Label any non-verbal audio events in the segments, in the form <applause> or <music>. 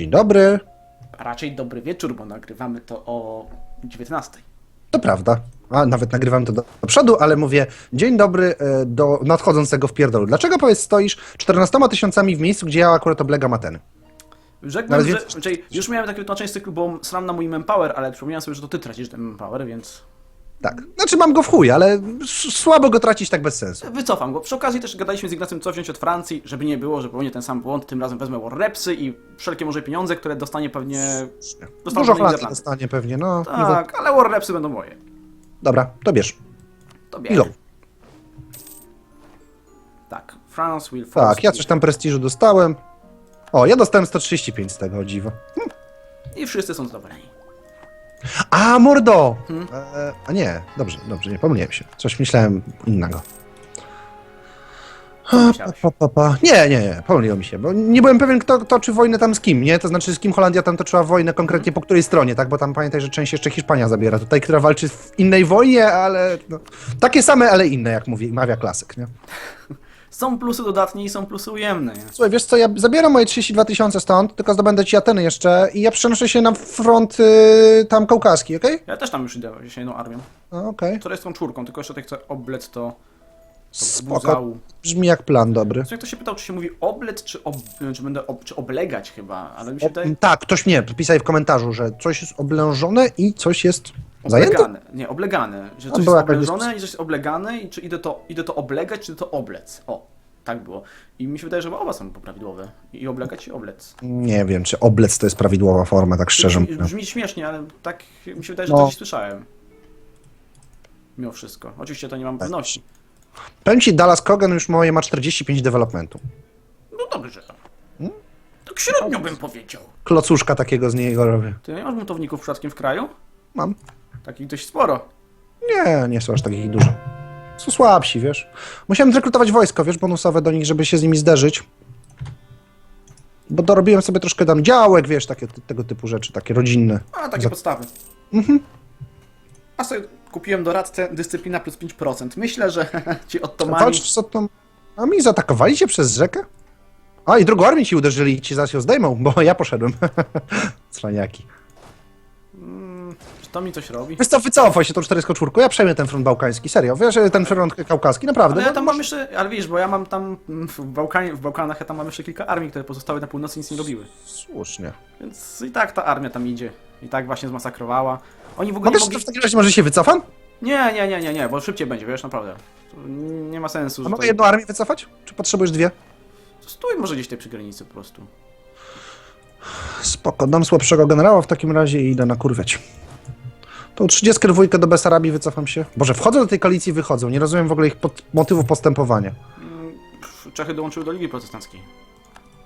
Dzień dobry. A raczej dobry wieczór, bo nagrywamy to o 19. To prawda. A nawet nagrywam to do, do przodu, ale mówię dzień dobry e, do nadchodzącego w pierdolu. Dlaczego powiedz stoisz 14 tysiącami w miejscu, gdzie ja akurat oblegam Ateny? Rzekłbym, Nawet że, więcej- raczej już miałem takie wytłumaczenie z cyklu, bo sram na mój manpower, ale przypomniałem sobie, że to ty tracisz ten manpower, więc Tak. Znaczy mam go w chuj, ale słabo go tracić tak bez sensu. wycofam go. Przy okazji też gadaliśmy z Ignacym, co wziąć od Francji, żeby nie było, że popełnię ten sam błąd, tym razem wezmę Warrepsy i wszelkie może pieniądze, które dostanie pewnie... Dostaną Dużo Niderlandy. dostanie pewnie, no. Tak, ale Warrepsy będą moje. Dobra, to bierz. To bierz. Ilo? Tak, France will force Tak, ja coś tam prestiżu dostałem. O, ja dostałem 135 z tego, dziwo. I wszyscy są zadowoleni. A, mordo! Hmm? E, a nie, dobrze, dobrze, nie pomyliłem się. Coś myślałem innego. Co myślałeś? Pa, pa, pa. Nie, nie, nie, pomyliło mi się, bo nie byłem pewien, kto toczy wojnę tam z kim, nie? To znaczy, z kim Holandia tam toczyła wojnę, konkretnie po której stronie, tak? Bo tam pamiętaj, że część jeszcze Hiszpania zabiera. Tutaj, która walczy w innej wojnie, ale no, takie same, ale inne, jak mówi, mawia klasyk, nie? <laughs> Są plusy dodatnie i są plusy ujemne. Słuchaj, wiesz co, ja zabieram moje 32 tysiące stąd, tylko zdobędę ci Ateny jeszcze i ja przenoszę się na front y, tam kaukaski, okej? Ja też tam już idę się jedną armią. No, Okej. Która jest tą czwórką, tylko jeszcze tutaj chcę oblec to, to Spoko. buzału. Brzmi jak plan dobry. Jak ktoś się pytał, czy się mówi oblet, czy, ob, czy będę ob, czy oblegać chyba, ale mi się O, wydaje... tak, ktoś mnie pisaj w komentarzu, że coś jest oblężone i coś jest zajęte. Oblegane. Nie, oblegane. Że A, coś jest była jakaś i coś jest oblegane i czy idę to, idę to oblegać, czy to oblec. O, tak było. I mi się wydaje, że oba są poprawidłowe. I oblegać i oblec. Nie wiem, czy oblec to jest prawidłowa forma, tak szczerze Brzmi, mówiąc. brzmi śmiesznie, ale tak mi się wydaje, że No. to gdzieś słyszałem. Mimo wszystko. Oczywiście to nie mam pewności. Powiem ci, Dallas Kogan już moje ma 45 developmentu. No dobrze. Tak średnio bym powiedział. Klocuszka takiego z niego robię. Ty nie masz montowników przypadkiem w kraju? Mam. Takich dość sporo. Nie, nie są aż takich dużo. Są słabsi, wiesz. Musiałem zrekrutować wojsko, wiesz, bonusowe do nich, żeby się z nimi zderzyć. Bo dorobiłem sobie troszkę tam działek, wiesz, takie, tego typu rzeczy, takie rodzinne. A, takie Za- podstawy. Mhm. A sobie kupiłem doradcę dyscyplina plus 5%. Myślę, że <laughs> ci ottomani... Walczysz z Ottom... A mi zaatakowali cię przez rzekę? A, i drugą armię ci uderzyli i ci zaraz ją zdejmą, bo ja poszedłem. <laughs> Cwaniaki. To mi coś robi? Wiesz co, wycofaj się tą 44, ja przejmę ten front bałkański, serio, wiesz, ten front kaukaski, naprawdę. Ale ja no, tam mam jeszcze... Ale wiesz, bo ja mam tam mm, w, Bałkanie, w Bałkanach, ja tam mam jeszcze kilka armii, które pozostały na północy i nic nie robiły. Słusznie. Więc i tak ta armia tam idzie. I tak właśnie zmasakrowała. Oni w ogóle Mogę nie się mogli... w takim razie może się wycofam? Nie, nie, nie, nie, nie, bo szybciej będzie, wiesz, naprawdę. To Nie ma sensu, A że mogę to... jedną armię wycofać? Czy potrzebujesz dwie? Stój może gdzieś tutaj przy granicy po prostu. Spoko, dam słabszego generała w takim razie i idę nakurwiać. Tą 32 do Besarabii wycofam się. Boże, wchodzą do tej koalicji, wychodzą. Nie rozumiem w ogóle ich pod... motywów postępowania. Mm, Czechy dołączyły do Ligi Protestanckiej.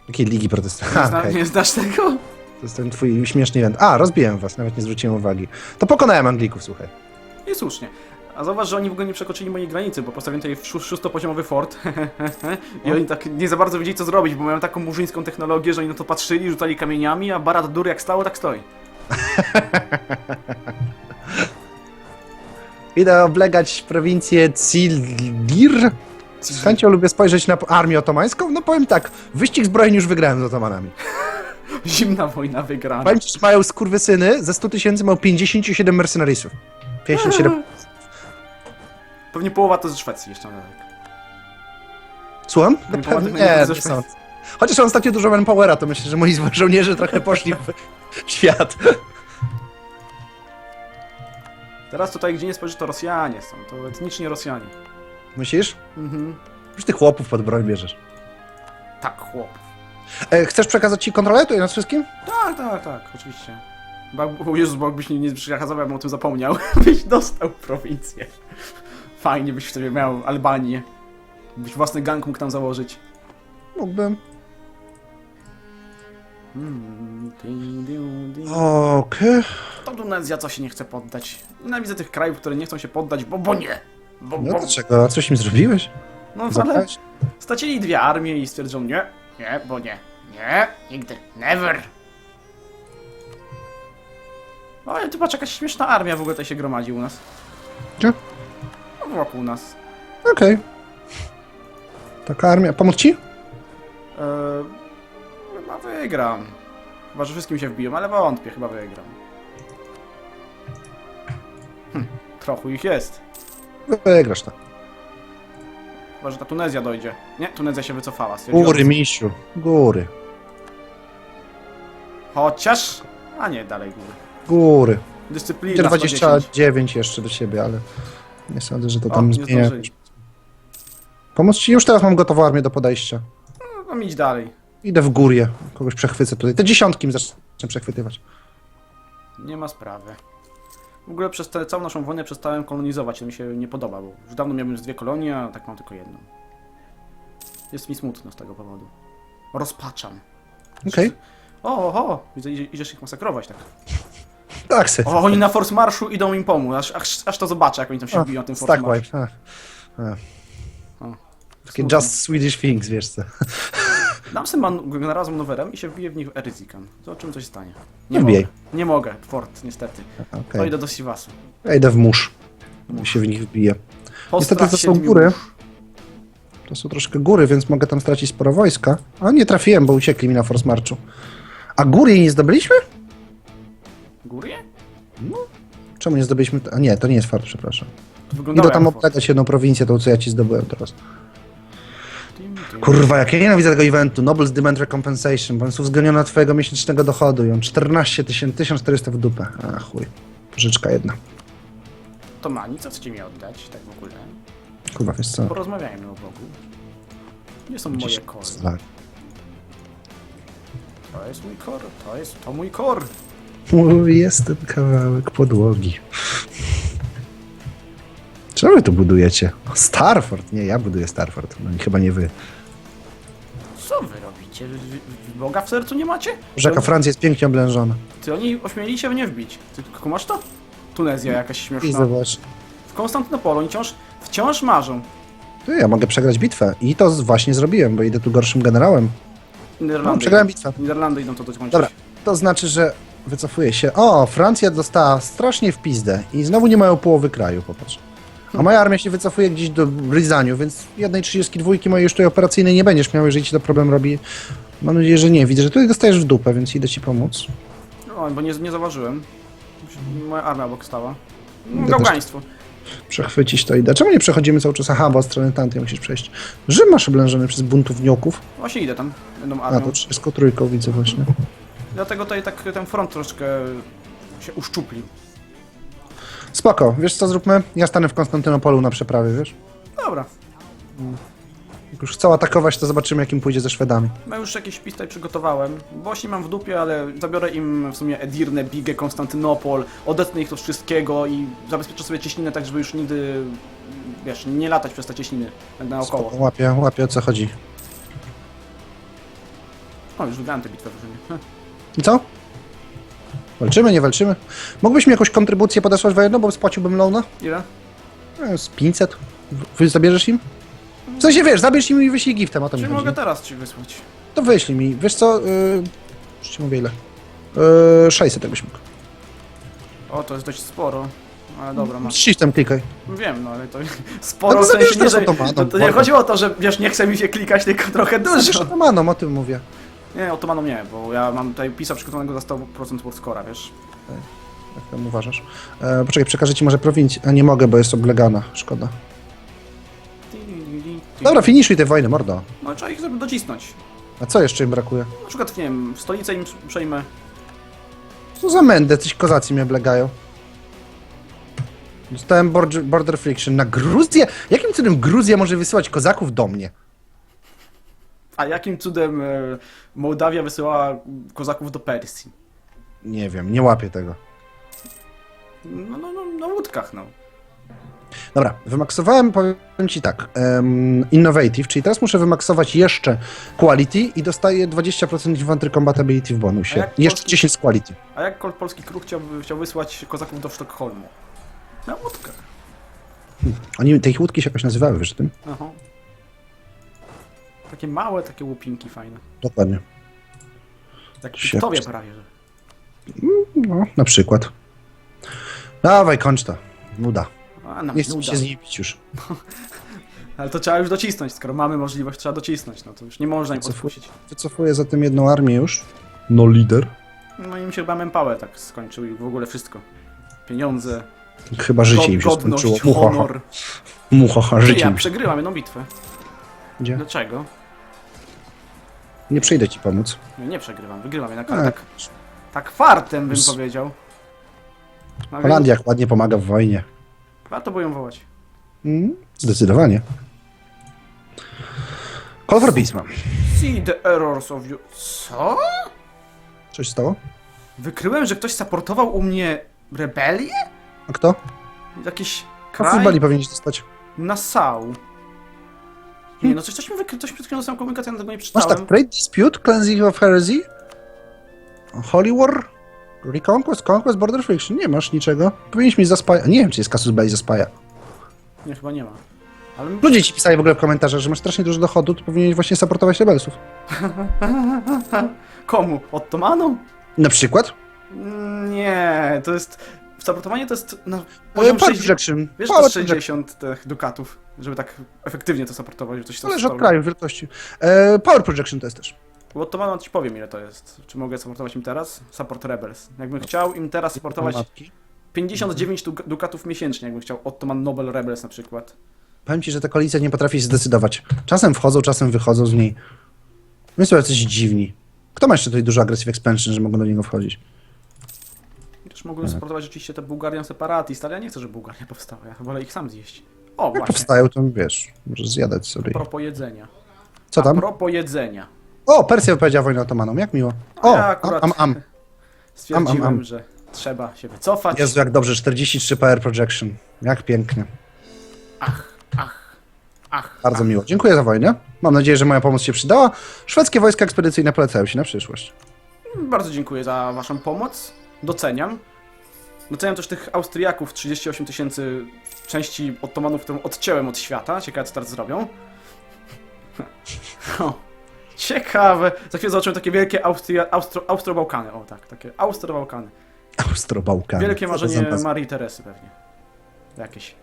Jakiej ligi Nie, protestanckiej? zna, Okay. <laughs> nie znasz tego? To jest ten twój śmieszny event. A, rozbiłem was, nawet nie zwróciłem uwagi. To pokonałem Anglików, słuchaj. I słusznie. A zauważ, że oni w ogóle nie przekroczyli mojej granicy, bo postawiłem tutaj szó- szóstopoziomowy fort <laughs> i oni tak nie za bardzo wiedzieli co zrobić, bo mają taką murzyńską technologię, że oni na to patrzyli, rzucali kamieniami, a Barat Dur jak stało, tak stoi. <laughs> Idę oblegać prowincję Cilgir. Z chęcią lubię spojrzeć na armię otomańską. No powiem tak, wyścig zbrojeń już wygrałem z otomanami. <laughs> Zimna wojna wygrana. Powiem ci, że mają skurwysyny, ze 100 tysięcy mają 57 mercenariesów. 57. Pewnie połowa to ze Szwecji jeszcze na dodatek. Słucham? Nie pewno nie nie, pomaga nie ze sądzę. Chociaż mam ostatnio dużo manpowera, to myślę, że moi żołnierze trochę poszli w świat. Teraz tutaj, gdzie nie spojrzysz, to Rosjanie są, to etniczni Rosjanie. Myślisz? Mhm. Już ty chłopów pod broń bierzesz. Tak, chłop. E, chcesz przekazać ci kontrolę tutaj nad wszystkim? Tak, tak, tak, oczywiście. Bo, o Jezus, bo jakbyś nie, nie przekazywał, ja bym o tym zapomniał. <laughs> byś dostał prowincję. Fajnie byś wtedy miał Albanię. Byś własny gang mógł tam założyć. Mógłbym. Okej. To Tunezja co się nie chce poddać. Nienawidzę tych krajów, które nie chcą się poddać, bo, bo nie. Bo, No bo... dlaczego? A coś im zrobiłeś? No ale Zabrałeś? stracili dwie armie i stwierdzą nie, nie, bo nie. Nie, nigdy, never. No ale ty patrz, jakaś śmieszna armia w ogóle tutaj się gromadzi u nas. Gdzie? No, wokół nas. Okej. Taka armia. Pomóc ci? Eee, chyba wygram. Chyba, że wszystkim się wbiją, ale wątpię, chyba wygram. Hm, trochę ich jest. Wygrasz to. Chyba, że ta Tunezja dojdzie. Nie, Tunezja się wycofała. stwierdziła, Góry, misiu. Góry. Chociaż... A nie, dalej góry. Góry. Dyscyplina Idzie 110. 29 jeszcze do siebie, ale nie sądzę, że to O, tam nie zmienia. zdążyli. Pomóc ci? Już teraz mam gotową armię do podejścia. No, idź dalej. Idę w górę. Kogoś przechwycę tutaj. Te dziesiątki mi zacznę przechwytywać. Nie ma sprawy. W ogóle przez tę całą naszą wojnę przestałem kolonizować, to mi się nie podoba, bo już dawno miałem już dwie kolonie, a tak mam tylko jedną. Jest mi smutno z tego powodu. Rozpaczam. Okej. O, o, widzę, idzie- idziesz ich masakrować, tak. Tak, se. O, oni na Force Marszu idą im pomóc, aż, aż, aż to zobaczę, jak oni tam się biją na tym Force Stack Marszu. wipe. a. A. O, Takie smutno. just Swedish things, wiesz co. Dam sobie man- generała z Manowerem i się wbiję w nich Eryzikan. Zobaczymy, co się stanie. Nie mogę. Nie mogę, Fort, niestety. To Okej. idę do Siwasu. Ja idę w mórz. się w nich wbije. Niestety to są góry. To są troszkę góry, więc mogę tam stracić sporo wojska. A nie trafiłem, bo uciekli mi na Force Marchu. A góry nie zdobyliśmy? Góry? Czemu nie zdobyliśmy? A nie, to nie jest fort, przepraszam. Idę tam oblegać jedną prowincję, tą co ja ci zdobyłem teraz. Kurwa, jak ja nienawidzę tego eventu, Nobles Demand Recompensation, bo jest uwzględniony od twojego miesięcznego dochodu i on 14 tysięcy, 1400 w dupę. A chuj, pożyczka jedna. To ma nic, co chcecie mi oddać, tak w ogóle. Kurwa, wiesz co? Porozmawiajmy o Bogu. Nie są moje kory. Tak. To jest mój kor, to jest to mój kor. Mój jest ten kawałek podłogi. Czemu wy tu budujecie? Starford, nie, ja buduję Starford, no i chyba nie wy. Co wy robicie? Wy- wy- wy Boga w sercu nie macie? Rzeka Francja jest pięknie oblężona. Ty oni ośmieli się w nie wbić. Ty kumasz to? Tunezja jakaś I śmieszna. zobacz. W Konstantynopolu oni wciąż, wciąż marzą. To ja mogę przegrać bitwę. I to z- właśnie zrobiłem, bo idę tu gorszym generałem. No, Niderlandy. przegrałem bitwę. Niderlandy idą to dokończyć. Dobra, to znaczy, że wycofuję się. O, Francja dostała strasznie w pizdę i znowu nie mają połowy kraju, popatrz. A moja armia się wycofuje gdzieś do Ryzaniu, więc jednej 32 mojej już tutaj operacyjnej nie będziesz miał, jeżeli ci to problem robi. Mam nadzieję, że nie. Widzę, że tutaj dostajesz w dupę, więc idę ci pomóc. No, bo nie, nie zauważyłem. Moja armia obok stała. Gałgaństwo. Przechwycić to idę. Czemu nie przechodzimy cały czas? Aha, bo od strony tamtej musisz przejść. Rzym masz oblężony przez buntowników. Właśnie idę tam, będą A, armią. to 33 widzę właśnie. Dlatego tutaj tak ten front troszkę się uszczuplił. Spoko, wiesz co zróbmy? Ja stanę w Konstantynopolu na przeprawie, wiesz? Dobra. Jak już chcą atakować, to zobaczymy, jakim pójdzie ze Szwedami. Ja już jakieś wpis tutaj przygotowałem. Włosi mam w dupie, ale zabiorę im w sumie Edirne, Bigę, Konstantynopol, odetnę ich od wszystkiego i zabezpieczę sobie cieśninę tak, żeby już nigdy, wiesz, nie latać przez te cieśniny tak naokoło. Spoko, łapię, łapię o co chodzi. O, już wygrałem tę bitwę w. Hm. I co? Walczymy, nie walczymy? Mógłbyś mi jakąś kontrybucję podesłać wojenną, bo spłaciłbym loana? Ile? E, Z 500. Wy zabierzesz im? W sensie, wiesz, zabierz im i wyślij giftem, o to mi Czy chodzi. mogę teraz ci wysłać? To wyślij mi. Wiesz co? Yy, już ci mówię ile. Yy, 600 jakbyś mógł. O, to jest dość sporo. Ale dobra, masz. Z shiftem klikaj. Wiem, no ale to <laughs> sporo No to w sensie zabierz nie, teraz że, to, to nie mordo. chodziło o to, że wiesz, nie chce mi się klikać, tylko trochę dużo. otomaną, o tym mówię. Nie, otomaną nie, bo ja mam tutaj pisa przygotowanego za 100% WordScore'a, wiesz. Jak tam uważasz? E, poczekaj, przekażę ci może prowincję. A nie mogę, bo jest oblegana. Szkoda. Dobra, finiszuj tę wojnę, mordo. No trzeba ich docisnąć. A co jeszcze im brakuje? Na przykład, nie wiem, stolicę im przejmę. Co za mędę, coś kozacy mnie oblegają. Dostałem border, border friction na Gruzję? Jakim cudem Gruzja może wysyłać kozaków do mnie? A jakim cudem e, Mołdawia wysyłała kozaków do Persji? Nie wiem, nie łapię tego. No, no, no na łódkach, no. Dobra, wymaksowałem, powiem ci tak, em, Innovative, czyli teraz muszę wymaksować jeszcze Quality i dostaję 20% Infantry Combatability w A bonusie. jak Jeszcze polski- 10 z Quality. A jak kol- polski król chciałby, chciał wysłać kozaków do Sztokholmu? Na łódkach. Oni, te ich łódki się jakoś nazywały, wiesz o tym? Aha. Takie małe, takie łupinki fajne. Dokładnie. Jak Się- Piktowie prawie, że. No, na przykład. Dawaj, kończ to. Nuda. A, nam Nie chcę nuda. się z nimi bić już. <laughs> Ale to trzeba już docisnąć, skoro mamy możliwość, trzeba docisnąć, no to już nie można im Wycofuj- odpuścić. Wycofuję za tym jedną armię już. No lider. No i im się chyba manpower tak skończył i w ogóle wszystko. Pieniądze, Chyba życie im się godność, skończyło. Muchacha, honor. życie ja im się. jedną bitwę. Gdzie? Dlaczego? Nie przyjdę ci pomóc. Nie, nie przegrywam, wygrywam jednak, ale A, tak, tak fartem bym powiedział. No, Holandia jak ładnie pomaga w wojnie. więc Warto było ją wołać. Mm, zdecydowanie. Call for peace mam. See the errors of you... Co? Coś stało? Wykryłem, że ktoś supportował u mnie rebelię? A kto? Jakiś Na kraj? futbali powinieneś dostać. Nassau. Nie, no coś, coś mi wykrył, coś przed chwilą dostałem komunikat, ja tego nie Masz przeczytałem. tak, Trade Dispute, Cleansing of Heresy, Holy War, Reconquest, Conquest, Border Friction. Nie masz niczego. Powinieneś mi zaspaja. Nie wiem, czy jest Casus Belli zaspaja. Nie, chyba nie ma. Ale Ludzie ci pisali w ogóle w komentarzach, że masz strasznie dużo dochodu, to powinieneś właśnie supportować rebelsów. <laughs> komu? Ottomanom? Na przykład? Mm, Nie, to jest... Supportowanie to jest na Poziom poziom Power 60... Projection. Wiesz, to Power jest Projection. 60 tych dukatów, żeby tak efektywnie to supportować, że to się Zależy od kraju, wielkości. E, Power Projection to jest też. Bo Ottomanom ci powiem ile to jest. Czy mogę supportować im teraz? Support Rebels. Jakbym chciał im teraz supportować Matki. 59 duk- dukatów miesięcznie, jakbym chciał Ottoman Nobel Rebels na przykład. Powiem ci, że ta koalicja nie potrafi się zdecydować. Czasem wchodzą, czasem wychodzą z niej. My są jacyś dziwni. Kto ma jeszcze tutaj dużo aggressive expansion, że mogą do niego wchodzić? I też mogłem supportować rzeczywiście te Bułgarian Separatist, ale ja nie chcę, żeby Bułgaria powstała. Ja wolę ich sam zjeść. O, Jak właśnie. powstają, to wiesz, możesz zjadać sobie. Propos jedzenia. Co A tam? propos jedzenia. O, Persja wypowiedziała wojnę otomanom, jak miło. O, ja akurat am, am, <laughs> am. stwierdziłem, am, am. że trzeba się wycofać. Jezu, jak dobrze, 43 PR projection. Jak pięknie. Ach, ach, ach. Bardzo ach. miło. Dziękuję za wojnę. Mam nadzieję, że moja pomoc się przydała. Szwedzkie wojska ekspedycyjne polecają się na przyszłość. Bardzo dziękuję za waszą pomoc. Doceniam. Doceniam też tych Austriaków, 38 tysięcy części Ottomanów, którą odcięłem od świata. Ciekawe, co teraz zrobią. <laughs> O, ciekawe. Za chwilę zobaczymy takie wielkie Austria, Austro, Austro-Bałkany. O tak, takie Austro-Bałkany. Austro-Bałkany. Wielkie marzenie? Marii Teresy pewnie. Jakieś.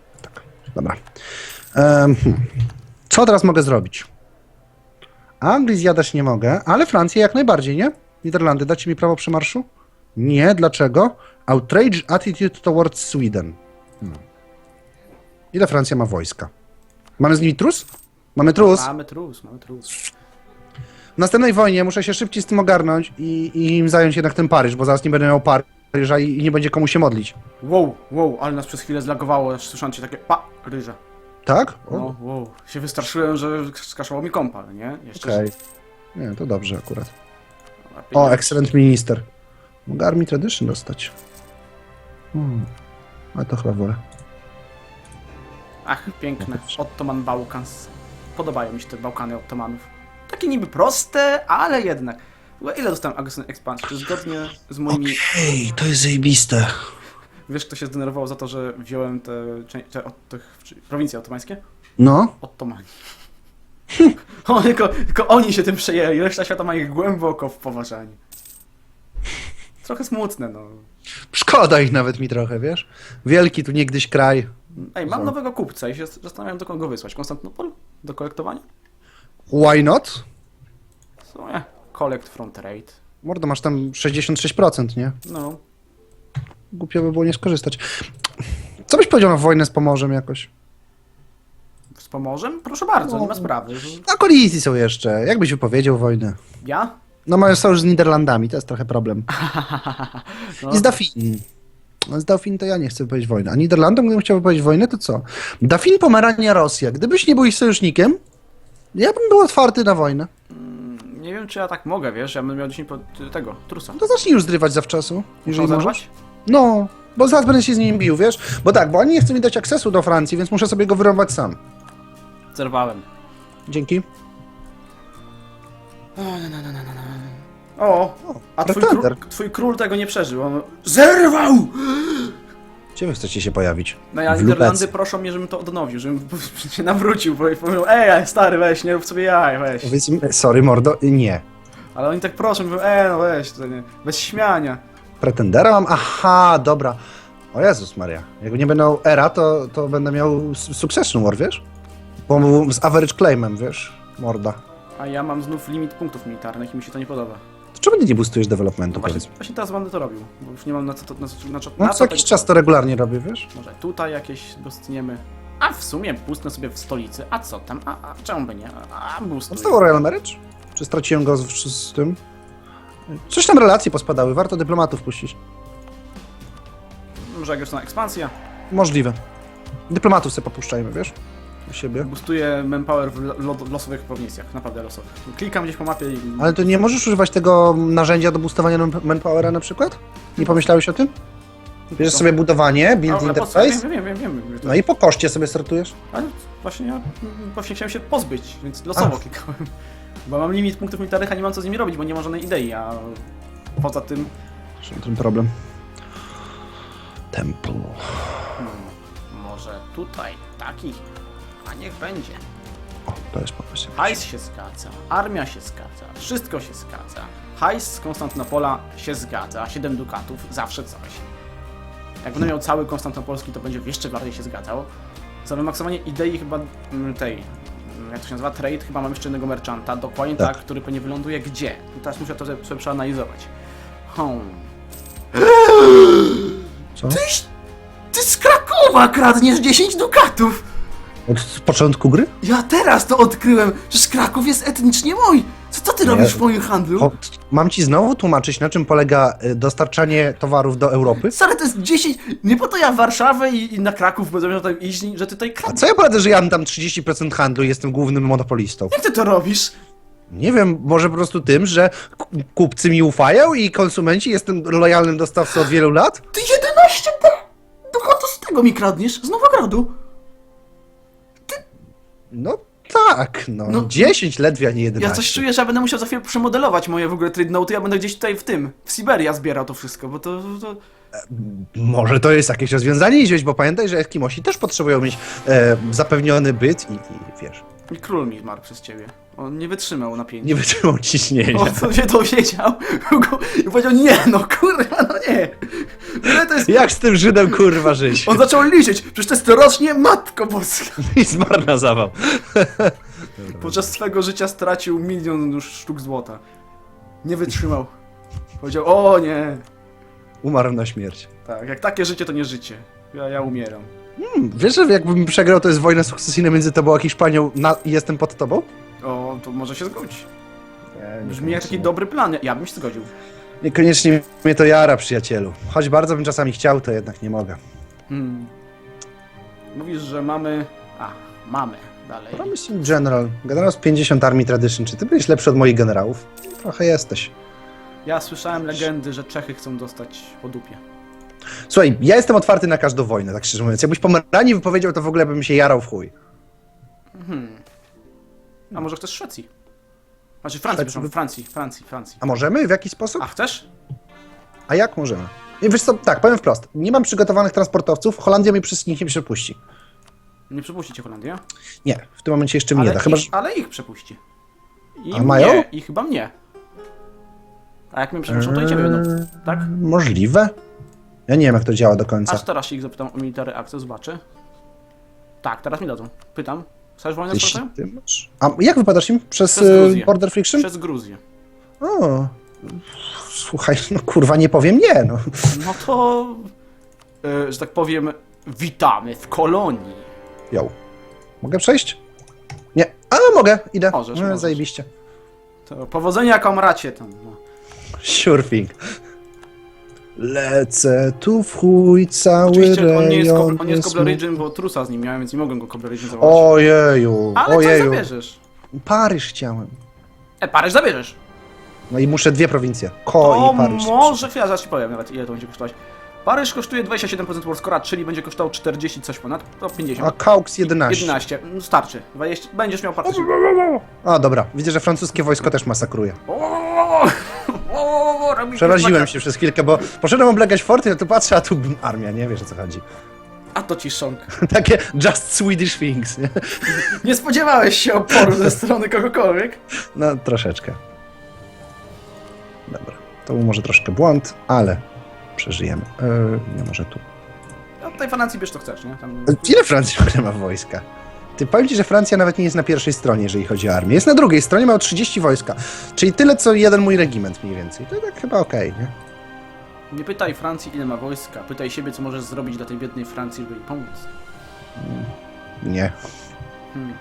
Dobra. Em, hmm. Co teraz mogę zrobić? Anglii zjadać nie mogę, ale Francję jak najbardziej, nie? Niderlandy, dacie mi prawo przemarszu? Nie, dlaczego? Outrage attitude towards Sweden. Hmm. Ile Francja ma wojska? Mamy z nimi trus? Mamy trus. Mamy trus, mamy trus. W następnej wojnie muszę się szybciej z tym ogarnąć i, i im zająć jednak ten Paryż, bo zaraz nie będę miał Paryża i, i nie będzie komu się modlić. Wow, wow, ale nas przez chwilę zlagowało, aż słyszałem cię takie pa, ryże. Tak? O, No, wow. Się wystraszyłem, że skaszował mi kompa, nie? Jeszcze Okej. Nie, to dobrze akurat. O, excellent minister. Mogę Army Tradition dostać. Hmm. Ale to chyba wolę. Ach, piękne. Ottoman Bałkans. Podobają mi się te Bałkany Ottomanów. Takie niby proste, ale jednak. Ile dostałem Aggressive Expansion? Zgodnie z moimi... Ej, to jest zajebiste. Wiesz, kto się zdenerwował za to, że wziąłem te, te od tych prowincje ottomańskie? No, Ottomani. <laughs> o, tylko, tylko oni się tym przejęli, reszta świata ma ich głęboko w poważaniu. Trochę smutne, no. szkoda ich nawet mi trochę, wiesz? Wielki tu niegdyś kraj. Ej, mam nowego kupca i się zastanawiam, dokąd go wysłać. Konstantynopol? Do kolektowania? Why not? W sumie. Collect from trade. Mordo, masz tam 66%, nie? No. Głupio by było nie skorzystać. Co byś powiedział na wojnę z Pomorzem jakoś? Z Pomorzem? Proszę bardzo, nie ma No. sprawy. Na koalicji są jeszcze. Jak byś wypowiedział wojnę? Ja? No mają sojusz z Niderlandami, to jest trochę problem. <laughs> No. I z Dafin. No z Dafin to ja nie chcę wypowiedzieć wojny. A Niderlandom, gdybym chciał wypowiedzieć wojnę, to co? Dafin, Pomerania, Rosja. Gdybyś nie był ich sojusznikiem, ja bym był otwarty na wojnę. Nie wiem, czy ja tak mogę, wiesz, ja bym miał 10 po tego, trusa. To zacznij już zrywać zawczasu, jeżeli możesz. No, bo zaraz będę się z nim bił, wiesz? Bo tak, bo oni nie chcą mi dać akcesu do Francji, więc muszę sobie go wyrąbać sam. Zerwałem. Dzięki. O, a twój, Pretender. król, twój król tego nie przeżył. On zerwał! Gdzie wy chcecie się pojawić? No ja W Niderlandy proszą mnie, żebym to odnowił, żebym <laughs> się nawrócił, bo mówią, ej, stary, weź, nie rób sobie jaj, weź. Powiedz im, sorry mordo, nie. Ale oni tak proszą, mówią, ej, no weź, to nie, bez śmiania. Pretendera mam? Aha, dobra. O Jezus Maria. Jak nie będę miał era, to, to będę miał s- Succession War, wiesz? Bo był z average claimem, wiesz? Morda. A ja mam znów limit punktów militarnych i mi się to nie podoba. Czemu ty nie boostujesz developmentu, Właśnie, powiedz? właśnie teraz będę to robił, bo już nie mam na co to, na co, na co, No na co jakiś tego- czas to regularnie robię, wiesz? Może tutaj jakieś boostniemy. A w sumie pustnę sobie w stolicy. A co tam? A, a czemu by nie? A, a boostuję. Zostało Royal Marriage? Czy straciłem go z, z tym? Coś tam relacje pospadały, warto dyplomatów puścić. Może jakaś na ekspansja. Możliwe. Dyplomatów sobie popuszczajmy, wiesz? U siebie. Boostuję manpower w, lo, w losowych prowincjach. Naprawdę losowych. Klikam gdzieś po mapie i... Ale to nie możesz używać tego narzędzia do boostowania man- manpowera na przykład? Nie pomyślałeś o tym? Bierzesz sobie budowanie, build Ale po co? interface, Wiem, wiem, wiem, wiem. wiem. no i po koszcie sobie sortujesz. Ale właśnie ja właśnie chciałem się pozbyć, więc losowo Ach. klikałem. Bo mam limit punktów militarnych, a nie mam co z nimi robić, bo nie ma żadnej idei, a poza tym... Zresztą ten problem. Temple. Hmm, może tutaj taki, a niech będzie. O, to jest pomysł. Hajs się zgadza, armia się zgadza, wszystko się zgadza. Hajs z Konstantynopola się zgadza, 7 dukatów, zawsze coś. Jak będę miał cały Konstantynopolski, to będzie jeszcze bardziej się zgadzał. Za wymaksowanie idei chyba mm, tej, mm, jak to się nazywa, trade, chyba mam jeszcze jednego merchanta, dokładnie tak, Tak. który pewnie wyląduje gdzie. I teraz muszę to sobie przeanalizować. Hmm. Co? Ty z Krakowa kradniesz 10 dukatów! Od początku gry? Ja teraz to odkryłem, że Kraków jest etnicznie mój! Co, co ty robisz w moim handlu? O, mam ci znowu tłumaczyć, na czym polega y, dostarczanie towarów do Europy? Stary, to jest 10. Nie po to ja w Warszawę i, i na Kraków będę miał tam iść, że ty tutaj A co ja poradzę, że ja mam tam 30% handlu i jestem głównym monopolistą? Jak ty to robisz? Nie wiem, może po prostu tym, że ku- kupcy mi ufają i konsumenci, jestem lojalnym dostawcą od wielu lat? Ty 11 do- dokąd z tego mi kradniesz? Z Nowogrodu? No tak, no. No. 10 ledwie, a nie 11. Ja coś czuję, że ja będę musiał za chwilę przemodelować moje w ogóle trade note. Ja będę gdzieś tutaj w tym, w Siberia zbierał to wszystko, bo to... to... Może to jest jakieś rozwiązanie Izioś, bo pamiętaj, że Eskimosi też potrzebują mieć e, zapewniony byt i, i wiesz, I król mi zmarł przez ciebie. On nie wytrzymał napięcia. nie wytrzymał ciśnienia. On co się dowiedział i powiedział, nie no kurwa, no nie. Ile to jest... Jak z tym Żydem kurwa żyć? On zaczął liczyć, przecież to jest rocznie Matko Boska. <laughs> I zmarł na zawał. <laughs> Podczas swego życia stracił milion już sztuk złota. Nie wytrzymał. Powiedział, o nie. Umarł na śmierć. Tak, jak takie życie, to nie życie. Ja, ja umieram. Hmm, wiesz, że jakbym przegrał, to jest wojna sukcesyjna między tobą a Hiszpanią na, i jestem pod tobą? O, to może się zgodzić. Nie, Brzmi jak taki dobry plan. Ja bym się zgodził. Niekoniecznie mnie to jara, przyjacielu. Choć bardzo bym czasami chciał, to jednak nie mogę. Hmm. Mówisz, że mamy... A, mamy. Dalej. Promising General. Generał z 50 armii tradition. Czy ty byłeś lepszy od moich generałów? Trochę jesteś. Ja słyszałem legendy, że Czechy chcą dostać po dupie. Słuchaj, ja jestem otwarty na każdą wojnę, tak szczerze mówiąc. Jakbyś Pomeranii wypowiedział, to w ogóle bym się jarał w chuj. Hmm. A może chcesz Szwecji? Znaczy Francji, Szwecji przepraszam, by- Francji, Francji, Francji. A możemy? W jaki sposób? A chcesz? A jak możemy? I wiesz co, tak, powiem wprost. Nie mam przygotowanych transportowców, Holandia mi przez nich nie przepuści. Nie przepuści cię Holandia? Nie, w tym momencie jeszcze mi ale, nie da. Chyba, ich, że... ale ich przepuści. I A mnie, mają? I chyba mnie. A jak mnie przepuszczą, to i ciebie będą. Tak? Możliwe? Ja nie wiem, jak to działa do końca. Aż teraz się ich zapytam o military access, zobaczę. Tak, teraz mi dadzą. Pytam. Chcesz wojnę z ty masz... A jak wypadasz im? Przez, Przez y, Gruzję. Border Friction? Przez Gruzję. O, słuchaj, no kurwa, nie powiem nie, no. No to... e, że tak powiem, witamy w kolonii. Jo. Mogę przejść? Nie. A, mogę, idę. Możesz, no, możesz. Zajebiście. To powodzenia kamracie tam. No. Sure thing. Lecę tu w chuj cały Oczywiście on nie jest, rejon. ko- on nie jest mu- Region, bo trusa z nim miałem, więc nie mogłem go Cobbler Region zawołać. Ojeju, Ale co ojeju. zabierzesz? Paryż chciałem. E, Paryż zabierzesz. No i muszę dwie prowincje. Ko To i Paryż. może, chwila, zaraz ci powiem nawet ile to będzie kosztować. Paryż kosztuje 27% Warscora, czyli będzie kosztował 40 coś ponad, to 50. A Caux 11. 11, no starczy. 20, będziesz miał parę. A, dobra. Widzę, że francuskie wojsko też masakruje. O, o, robi Przeraziłem się przez chwilkę, bo poszedłem oblegać forty, no to patrzę, a tu armia, nie wiesz o co chodzi. A to ci szonk. <laughs> Takie just Swedish things, nie? <laughs> Nie spodziewałeś się oporu ze strony kogokolwiek? No, troszeczkę. Dobra. To był może troszkę błąd, ale przeżyjemy. Yy, nie może tu. No tutaj Francji bierz to chcesz, nie? Tam... Ile Francja ma wojska? Ty powiem ci, że Francja nawet nie jest na pierwszej stronie, jeżeli chodzi o armię. Jest na drugiej stronie, ma o 30 wojska. Czyli tyle, co jeden mój regiment mniej więcej. To tak chyba okej, nie? Nie pytaj Francji, ile ma wojska. Pytaj siebie, co możesz zrobić dla tej biednej Francji, żeby jej pomóc. Nie. Hmm.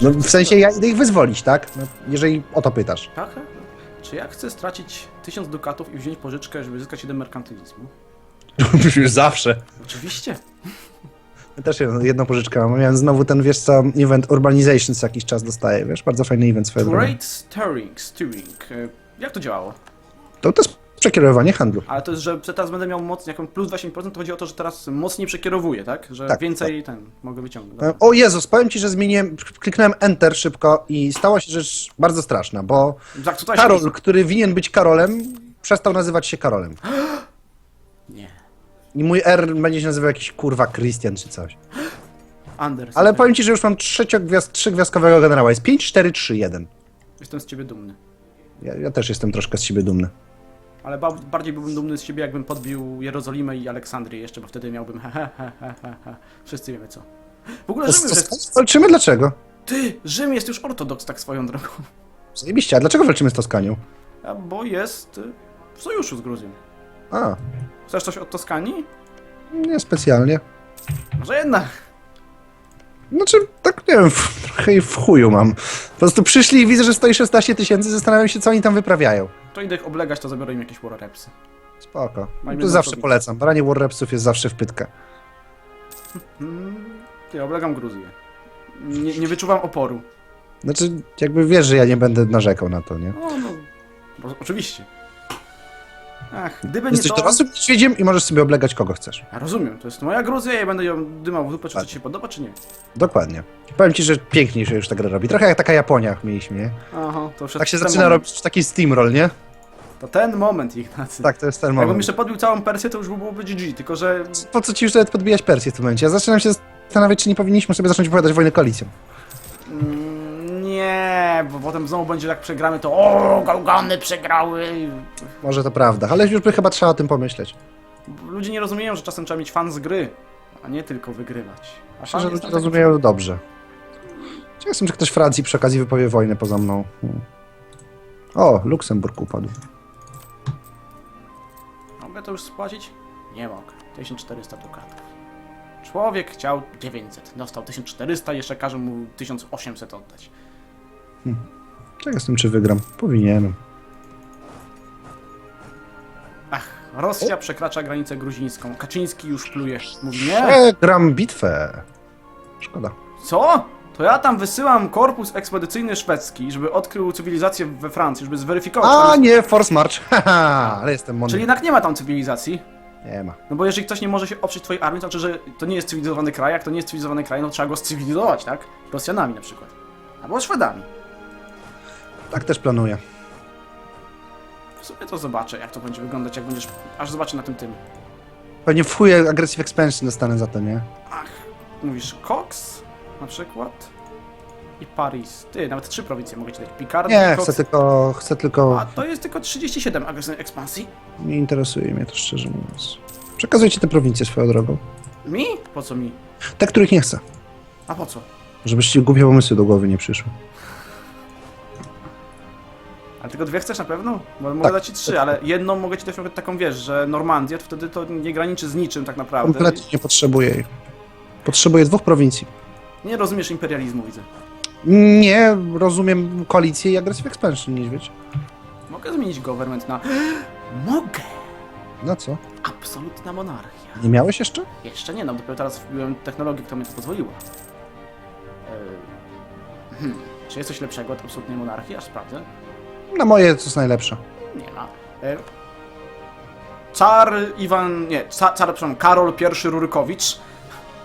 No, w sensie ja idę ich wyzwolić, tak? No, jeżeli o to pytasz. Tak? Czy ja chcę stracić tysiąc dukatów i wziąć pożyczkę, żeby zyskać jeden merkantylizmu? <laughs> Już zawsze. Oczywiście. Też jedną, jedną pożyczkę mam. Miałem znowu ten, wiesz co, event Urbanizations jakiś czas dostaję, wiesz? Bardzo fajny event drogą. Trade steering, steering. E, Jak to działało? To, to jest przekierowywanie handlu. Ale to jest, że teraz będę miał moc, jaką plus 20%, to chodzi o to, że teraz mocniej przekierowuję, tak? Że Tak, więcej ten mogę wyciągnąć. E, Dobra. O Jezus, powiem ci, że zmieniłem, kliknąłem Enter szybko i stała się rzecz bardzo straszna, bo Tak, Karol, który winien być Karolem, przestał nazywać się Karolem. <gasps> Nie. I mój R będzie się nazywał jakiś kurwa Christian czy coś. Anders. Ale powiem ci, że już mam trzeciogwiazd, trzygwiazdkowego generała. Jest 5, 4, 3, 1. Jestem z ciebie dumny. Ja, ja też jestem troszkę z siebie dumny. Ale ba bardziej byłbym dumny z siebie, jakbym podbił Jerozolimę i Aleksandrię jeszcze, bo wtedy miałbym he, he, he, he, he, he. Wszyscy wiemy co. W ogóle Rzym już jest... Walczymy dlaczego? Ty! Rzym jest już ortodoks tak swoją drogą. Zajebiście, a dlaczego walczymy z Toskanią? A, Bo jest y, w sojuszu z Gruzją. A, Chcesz coś od Toskanii? nie specjalnie. Może jednak. Znaczy, tak nie wiem, w, trochę w chuju mam. Po prostu przyszli i widzę, że stoi 16 tysięcy, zastanawiam się, co oni tam wyprawiają. To idę ich oblegać, to zabiorę im jakieś warrepsy. Spoko. Mamy to zawsze polecam. Branie Warrepsów jest zawsze w pytkę. <laughs> Ty, oblegam Gruzję. Nie, nie wyczuwam oporu. Znaczy, jakby wiesz, że ja nie będę narzekał na to, nie? No, no. Bo, oczywiście. Ach, gdyby nie Jesteś to... dorosłym niedźwiedziem i możesz sobie oblegać kogo chcesz. Ja rozumiem, to jest moja Gruzja, ja będę ją dymał w dupę, czy to ci się podoba, czy nie. Dokładnie. Powiem ci, że piękniej się już ta gra robi. Trochę jak taka Japonia mieliśmy, nie? Aha, to już Tak się ten zaczyna moment. robić taki steamroll, nie? To ten moment, Ignacy. Tak, to jest ten Jakbym moment. jeszcze podbił całą Persję, to już byłoby GG, tylko że... Po co ci już nawet podbijać Persję w tym momencie? Ja zaczynam się zastanawiać, czy nie powinniśmy sobie zacząć opowiadać wojnę koalicją. Mm, nie, bo potem znowu będzie jak przegramy, to o, gałgany przegrały. Może to prawda, ale już by chyba trzeba o tym pomyśleć. Ludzie nie rozumieją, że czasem trzeba mieć fan z gry, a nie tylko wygrywać. A Myślę, że jest ludzie rozumieją dobrze. Ciekaw jestem, czy ktoś Francji przy okazji wypowie wojnę poza mną. O, Luksemburg upadł. Mogę to już spłacić? Nie mogę. 1400 dukatów. Człowiek chciał 900, dostał 1400, jeszcze każe mu 1800 oddać. Ciekaw jestem, czy wygram. Powinienem. Ach, Rosja przekracza granicę gruzińską. Kaczyński już pluje. Mówi nie. Przegram bitwę. Szkoda. Co? To ja tam wysyłam korpus ekspedycyjny szwedzki, żeby odkrył cywilizację we Francji, żeby zweryfikować. A tam- nie, Force March. <laughs> Haha, ale jestem mądry. Czyli jednak nie ma tam cywilizacji. Nie ma. No bo jeżeli ktoś nie może się oprzeć twojej armii, to znaczy, że to nie jest cywilizowany kraj. Jak to nie jest cywilizowany kraj, no trzeba go cywilizować, tak? Rosjanami na przykład. Albo Szwedami. Tak też planuję. W sumie to zobaczę, jak to będzie wyglądać, jak będziesz... Aż zobaczę na tym tym. Pewnie w chuję Aggressive Expansion dostanę za to, nie? Ach, mówisz Cox na przykład i Paris. Ty, nawet trzy prowincje mogę ci dać. Picardy, Nie, Cox. chcę tylko, chcę tylko... A to jest tylko 37 agresywnej ekspansji. Nie interesuje mnie to, szczerze mówiąc. Przekazujcie te prowincje swoją drogą. Mi? Po co mi? Te, których nie chcę. A po co? Żebyś ci głupie pomysły do głowy nie przyszły. Ale tylko dwie chcesz na pewno? Bo mogę Tak. dać ci trzy, ale jedną mogę ci dać nawet taką, wiesz, że Normandia, to wtedy to nie graniczy z niczym tak naprawdę. Kompletnie nie potrzebuję jej. Potrzebuję dwóch prowincji. Nie rozumiesz imperializmu, widzę. Nie rozumiem koalicję i Aggressive Expansion, niedźwiedź. Mogę zmienić government na... <gasps> Mogę! Na co? Absolutna monarchia. Nie miałeś jeszcze? Jeszcze nie, no dopiero teraz wbiłem technologię, która mi to pozwoliła. Eee, Hmm. Czy jest coś lepszego od absolutnej monarchii? Aż sprawdzę. Na moje to jest najlepsze. Nie ma. E, Car Iwan, nie, ca, car, przepraszam, Karol I Rurykowicz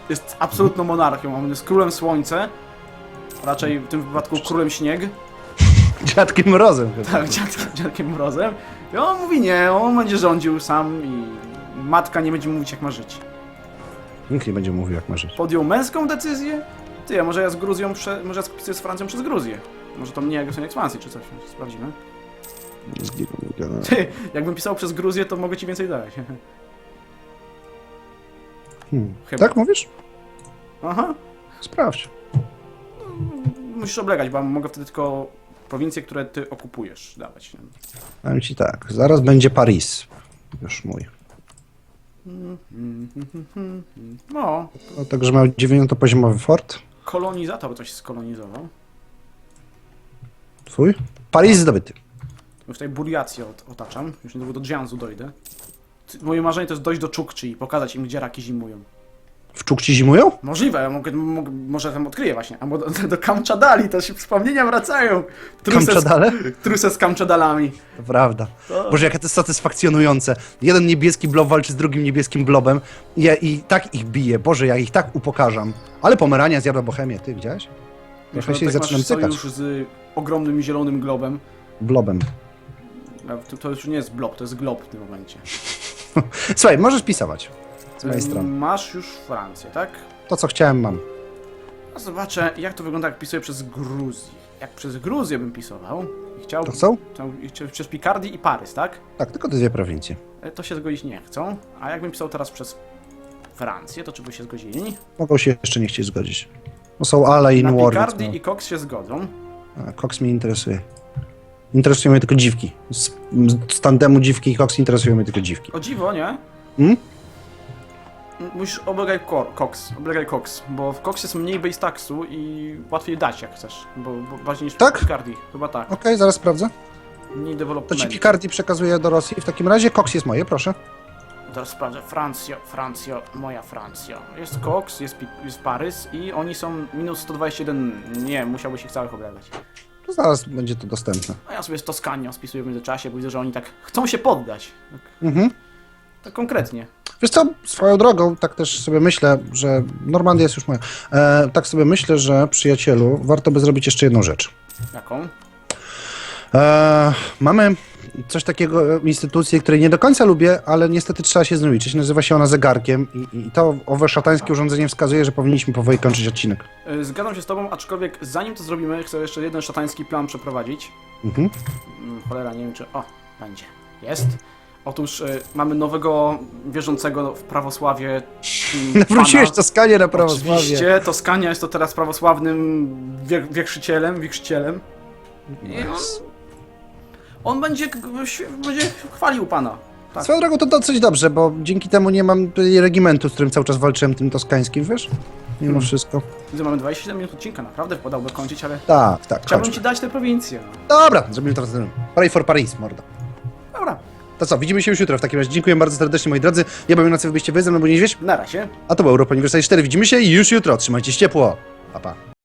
jest absolutną monarchią. On jest królem słońce. Raczej w tym wypadku królem śnieg. <laughs> Dziadkiem Mrozem chyba. Tak, dziadkiem, dziadkiem mrozem. I on mówi nie, on będzie rządził sam i matka nie będzie mówić jak ma żyć. Nikt nie będzie mówił, jak ma żyć. Podjął męską decyzję. Ty, a może ja z Gruzją, prze, może ja skopisuję z Francją przez Gruzję. Może to mnie agresywnej ekspansji czy coś, sprawdzimy. Ty, <laughs> jakbym pisał przez Gruzję, to mogę ci więcej dać. Hmm. Chyba. Tak mówisz? Aha. Sprawdź. musisz oblegać, bo mogę wtedy tylko prowincje, które ty okupujesz dawać. nie? Powiem ci tak, zaraz będzie Paris. Już mój. No, No, także miał 9-poziomowy fort. kolonizator coś skolonizował. Twój? Paris zdobyty. Już tutaj Buriację ot otaczam, już niedługo do Dżianzu dojdę. Moje marzenie to jest dojść do Czukczy i pokazać im, gdzie raki zimują. W Czukci zimują? Możliwe, ja mogę, mogę, może tam odkryję właśnie. Albo do, do Kamczadali, to się wspomnienia wracają. Trusę z, Kamczadale? trusę z Kamczadalami. To prawda. To- Boże, jakie to jest satysfakcjonujące. Jeden niebieski blob walczy z drugim niebieskim blobem i, ja, i tak ich bije. Boże, ja ich tak upokarzam. Ale Pomerania zjadła Bohemię, ty widziałeś? Trochę się tak zaczynam cykać. sojusz z ogromnym zielonym globem. Blobem. To, to już nie jest blob, to jest glob w tym momencie. <laughs> Słuchaj, możesz pisować. Z mojej strony. Masz już Francję, tak? To, co chciałem, mam. A zobaczę, jak to wygląda, jak pisuję przez Gruzję. Jak przez Gruzję bym pisował i chciał, To chcą? chciał i przez Pikardię i Parys, tak? Tak, tylko te dwie prowincje. E, To się zgodzić nie chcą. A jakbym pisał teraz przez Francję, to czy by się zgodzili? Mogą się jeszcze nie chcieć zgodzić. Bo są Ale i Na Noir, Picardii więc i Cox się zgodzą. no. Cox mnie interesuje. Interesują mnie tylko dziwki. Z, z tandemu dziwki i Cox interesują mnie tylko dziwki. O dziwo, nie? Hmm? Musisz oblegać ko- Cox, oblegaj Cox, bo w Cox jest mniej base taxu i łatwiej dać jak chcesz, bo, bo bardziej niż Tak? w chyba tak. Okej, zaraz sprawdzę. Mniej To ci Picardii przekazuję do Rosji. W takim razie Cox jest moje, proszę. Teraz sprawdzę. Francjo, Francjo, moja Francjo. Jest Cox, jest, Pi- jest Parys i oni są minus 121. Nie, musiałbyś ich całych oblegać. To zaraz będzie to dostępne. A ja sobie z Toskanią spisuję w międzyczasie, bo widzę, że oni tak chcą się poddać. Tak, Mhm. tak konkretnie. Wiesz co, swoją drogą, tak też sobie myślę, że Normandia jest już moja. E, tak sobie myślę, że przyjacielu, warto by zrobić jeszcze jedną rzecz. Jaką? E, mamy coś takiego, e, instytucję, której nie do końca lubię, ale niestety trzeba się z nią liczyć. Nazywa się ona zegarkiem i, i to owe szatańskie urządzenie wskazuje, że powinniśmy powoli kończyć odcinek. Y, Zgadzam się z tobą, aczkolwiek zanim to zrobimy, chcę jeszcze jeden szatański plan przeprowadzić. Mhm. Mm, Cholera, nie wiem czy... O, będzie. Jest. Otóż y, mamy nowego wierzącego w prawosławie mm, <laughs> Wróciłeś pana. to skanie na prawosławie. Oczywiście, Toskania jest to teraz prawosławnym wie, wiekrzycielem, wichrzycielem. I on, on będzie, będzie chwalił pana. Tak. Swoją drogą to dosyć dobrze, bo dzięki temu nie mam regimentu, z którym cały czas walczyłem, tym toskańskim, wiesz? Mimo Hmm. wszystko. Widzę, mamy 27 minut odcinka, naprawdę wypadałoby kończyć, ale Tak, tak. chciałbym kończmy. ci dać te prowincje. No. Dobra, zrobimy teraz ten. Pray for Paris, mordo. Dobra, To co, widzimy się już jutro w takim razie. Dziękuję bardzo serdecznie, moi drodzy. Ja byłem na co wybyście wy ze mną, bo niedźwiedź. na razie. A to był Europa Uniwersytet 4. Widzimy się już jutro. Trzymajcie się ciepło. Pa, pa.